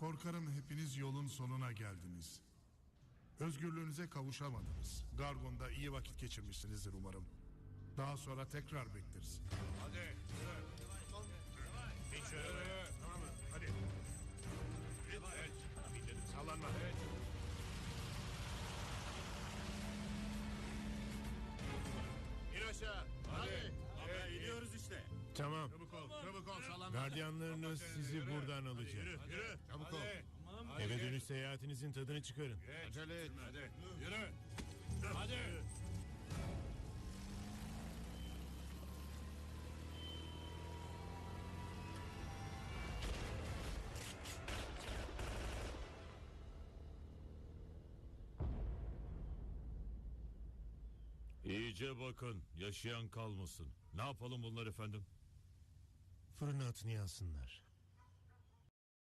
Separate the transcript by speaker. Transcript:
Speaker 1: Korkarım hepiniz yolun sonuna geldiniz. Özgürlüğünüze kavuşamadınız. Gargon'da iyi vakit geçirmişsinizdir umarım. Daha sonra tekrar bekleriz.
Speaker 2: Hadi. Geç şöyle. Tamam mı? Hadi. Evet. Sallanma. Evet. İn aşağı. Hadi. Evet, iniyoruz işte.
Speaker 3: Tamam.
Speaker 2: Çabuk ol. Çabuk ol.
Speaker 3: Gardiyanlarınız sizi
Speaker 2: Yürü.
Speaker 3: buradan
Speaker 2: Hadi
Speaker 3: alacak.
Speaker 2: Yürü. Yürü. Çabuk ol. Hadi.
Speaker 3: Eve dönüş seyahatinizin tadını çıkarın.
Speaker 2: Geç. Acele et. Hadi. Yürü. Hadi.
Speaker 4: İyice bakın yaşayan kalmasın. Ne yapalım bunlar efendim?
Speaker 3: Fırına atını yansınlar.